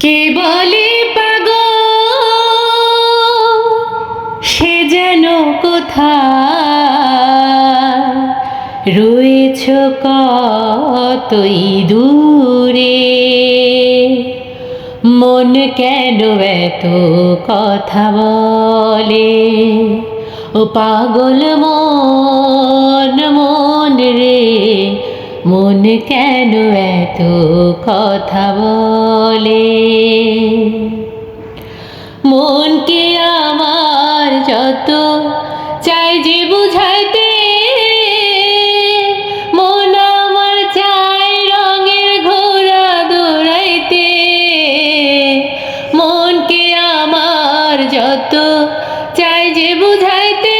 কে বলে পাগ সে যেন কোথায়? রয়েছ কতই দূরে? মন কেন এত কথা বলে? ও পাগল মন মন রে মন কেন এত কথা বলে? মনকে আমার যত চাই যে বুঝাইতে? মন আমার চাই রঙের ঘোড়া দৌড়াইতে। মনকে আমার যত চাই যে বুঝাইতে?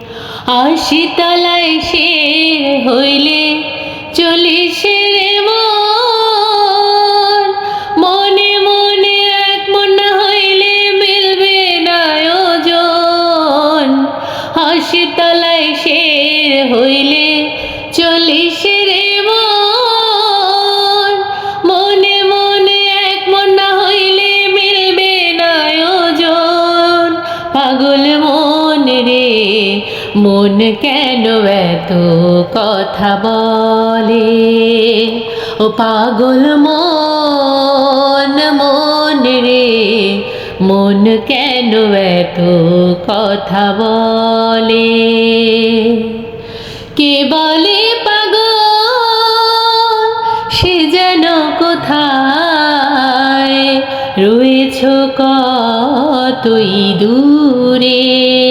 আশিতলায় শের হইলে চলি রে মন। মনে মনে এক মন না হইলে মিলবে না আশিতলায় শের হইলে মন কেন এত কথা বলে? ও পাগল মন মন রে, মন কেন এত কথা বলে? কে বলে পাগল? সে যেন কোথায়? রয়েছ কতই দূরে?